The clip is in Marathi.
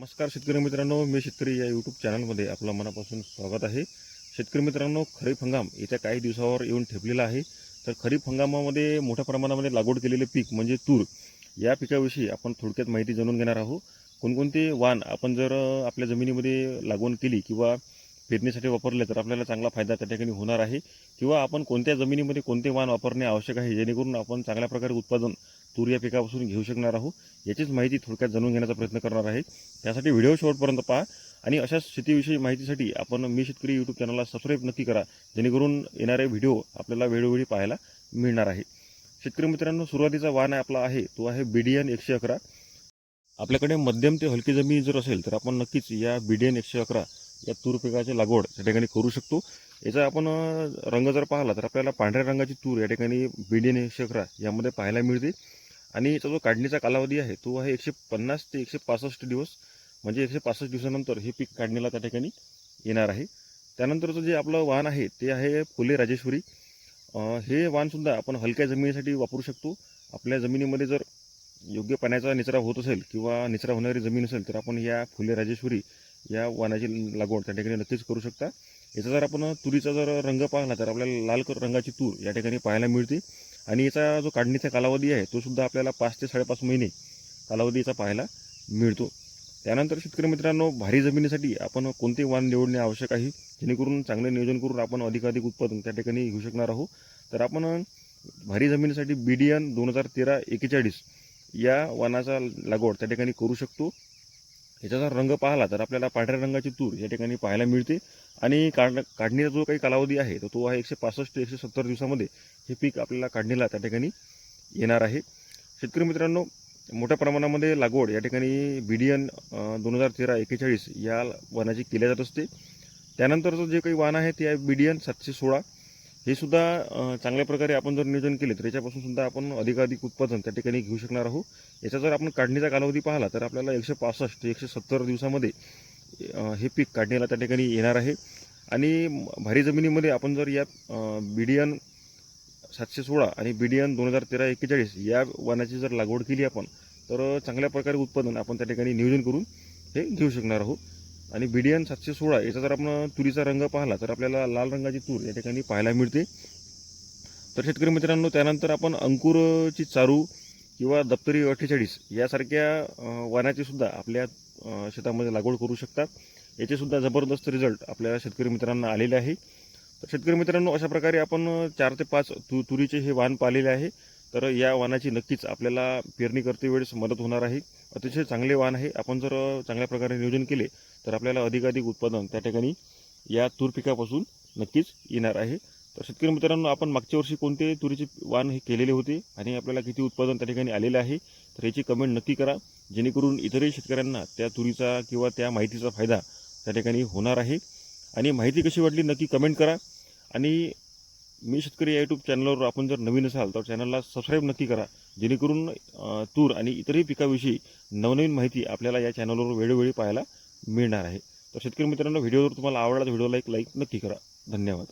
नमस्कार शेतकरी मित्रांनो मी शेतकरी या यूट्यूब चॅनलमध्ये आपलं मनापासून स्वागत आहे. शेतकरी मित्रांनो खरीप हंगाम येत्या काही दिवसावर येऊन ठेपलेला आहे. तर खरीप हंगामामध्ये मोठ्या प्रमाणामध्ये लागवड केलेले पीक म्हणजे तूर या पिकाविषयी आपण थोडक्यात माहिती जाणून घेणार आहोत. कोणकोणते वाण आपण जर आपल्या जमिनीमध्ये लागवड केली किंवा पेरणीसाठी वापरले तर आपल्याला चांगला फायदा त्या ठिकाणी होणार आहे. किंवा आपण कोणत्या जमिनीमध्ये कोणते वाण वापरणे आवश्यक आहे जेणेकरून आपण चांगल्या प्रकारे उत्पादन तूर या पिकापासून घेऊ शकणार आहोत याचीच माहिती थोडक्यात जाणून घेण्याचा प्रयत्न करणार आहे त्यासाठी व्हिडिओ शेवटपर्यंत पहा आणि अशाच शेतीविषयी माहितीसाठी आपण मी शेतकरी यूट्यूब चॅनलला सबस्क्राईब नक्की करा जेणेकरून येणारे व्हिडिओ आपल्याला वेळोवेळी पाहायला मिळणार आहे. शेतकरी मित्रांनो सुरुवातीचा वाहन आपला आहे तो आहे बीडीएन एकशे अकरा. आपल्याकडे मध्यम ते हलकी जमीन जर असेल तर आपण नक्कीच या बीडीएन एकशे अकरा या तूर पिकाची लागवड या ठिकाणी करू शकतो. याचा आपण रंग जर पाहिला तर आपल्याला पांढऱ्या रंगाची तूर या ठिकाणी बीडीएन एकशे अकरा यामध्ये पाहायला मिळते. आणि याचा जो काढणीचा कालावधी आहे तो आहे एकशे पन्नास ते एकशे पासष्ट दिवस. म्हणजे एकशे पासष्ट दिवसानंतर हे पीक काढणीला त्या ठिकाणी येणार आहे. त्यानंतरचं जे आपलं वाहन आहे ते आहे फुले राजेश्वरी. हे वाहनसुद्धा आपण हलक्या जमिनीसाठी वापरू शकतो. आपल्या जमिनीमध्ये जर योग्य पाण्याचा निचरा होत असेल किंवा निचरा होणारी जमीन असेल तर आपण या फुले राजेश्वरी या वाहनाची लागवड त्या ठिकाणी नक्कीच करू शकता. याचा जर आपण तुरीचा जर रंग पाहिला तर आपल्याला लाल क- रंगाची तूर या ठिकाणी पाहायला मिळते. आणि याचा जो काढणीचा कालावधी आहे तो सुद्धा आपल्याला पाच ते साडेपाच महिने कालावधीचा पाहायला मिळतो. त्यानंतर शेतकरी मित्रांनो भारी जमिनीसाठी आपण कोणते वाण निवडणे आवश्यक आहे? जेणेकरून चांगले नियोजन करून आपण अधिकाधिक उत्पादन त्या ठिकाणी घेऊ शकणार आहोत. तर आपण भारी जमिनीसाठी बी डी एन दोन हजार तेरा एकेचाळीस या वाणाचा लागवड त्या ठिकाणी करू शकतो. याचा जर रंग पाहिला तर आपल्याला पांढऱ्या रंगाची तूर या ठिकाणी पाहायला मिळते. आणि काढ काढणीचा जो काही कालावधी आहे तर तो आहे एकशे पासष्ट एकशे सत्तर दिवसामध्ये हे पीक आपल्याला काढणीला त्या ठिकाणी येणार आहे. शेतकरी मित्रांनो मोठ्या प्रमाणामध्ये लागवड या ठिकाणी बीडीएन दोन हजार तेरा एकेचाळीस या वाहनाची केल्या जात असते. त्यानंतरचं जे काही वाहन आहे ते आहे बीडीएन सातशे सोळा. हे सुद्धा चांगल्या प्रकारे आपण जर नियोजन केले तर याच्यापासून सुद्धा आपण अधिकाधिक उत्पादन त्या ठिकाणी घेऊ शकणार आहोत. याचा जर आपण काढणीचा कालावधी पाहिला तर आपल्याला एकशे पासष्ट एकशे सत्तर दिवसामध्ये हे पीक काढणीला त्या ठिकाणी येणार आहे. आणि भारी जमिनीमध्ये आपण जर या बीडीएन सातशे सोळा आणि बीडीएन दोन हजार तेरा एक्केचाळीस या वाणाची जर लागवड केली आपण तर चांगल्या प्रकारे उत्पादन आपण त्या ठिकाणी नियोजन करून हे घेऊ शकणार आहोत. आणि बीडीएन सातशे सोळा याचा जर आपण तुरीचा रंग पाहिला तर आपल्याला लाल रंगाची तूर या ठिकाणी पाहायला मिळते. तर शेतकरी मित्रांनो त्यानंतर आपण अंकुरची चारू किंवा दप्तरी अठ्ठेचाळीस यासारख्या अ, वाणाची सुद्धा आपल्या शेतामध्ये लागवड करू शकतात. याचे सुद्धा जबरदस्त रिझल्ट आपल्या शेतकरी मित्रांना आलेले आहे. तर शेतकरी मित्रांनो अशा प्रकारे आपण चार ते पाच तु तुरीचे हे वाण पाहिलेले आहे. तर या वाहनाची नक्कीच आपल्याला पेरणी करते वेळेस मदत होणार आहे. अतिशय चांगले वाण आहे. आपण जर चांगल्या प्रकारे नियोजन केले तर आपल्याला अधिकाधिक उत्पादन त्या ठिकाणी या तूर पिकापासून नक्कीच येणार आहे. तर शेतकरी मित्रांनो आपण मागच्या वर्षी कोणते तुरीचे वाण हे केलेले होते आणि आपल्याला किती उत्पादन त्या ठिकाणी आलेलं आहे तर याची कमेंट नक्की करा. जेणेकरून इतरही शेतकऱ्यांना त्या तुरीचा किंवा त्या माहितीचा फायदा त्या ठिकाणी होणार आहे. आणि माहिती कशी वाटली नक्की कमेंट करा. आणि मी शेतकरी या यूट्यूब चॅनलवर आपण जर नवीन असाल तर चॅनलला सबस्क्राईब नक्की करा. जेणेकरून तूर आणि इतरही पिकाविषयी नवनवीन माहिती आपल्याला या चॅनलवर वेळोवेळी पाहायला मिळणार आहे. तर शेतकरी मित्रांनो व्हिडिओ जर तुम्हाला आवडला तर व्हिडिओला एक लाईक नक्की करा. धन्यवाद.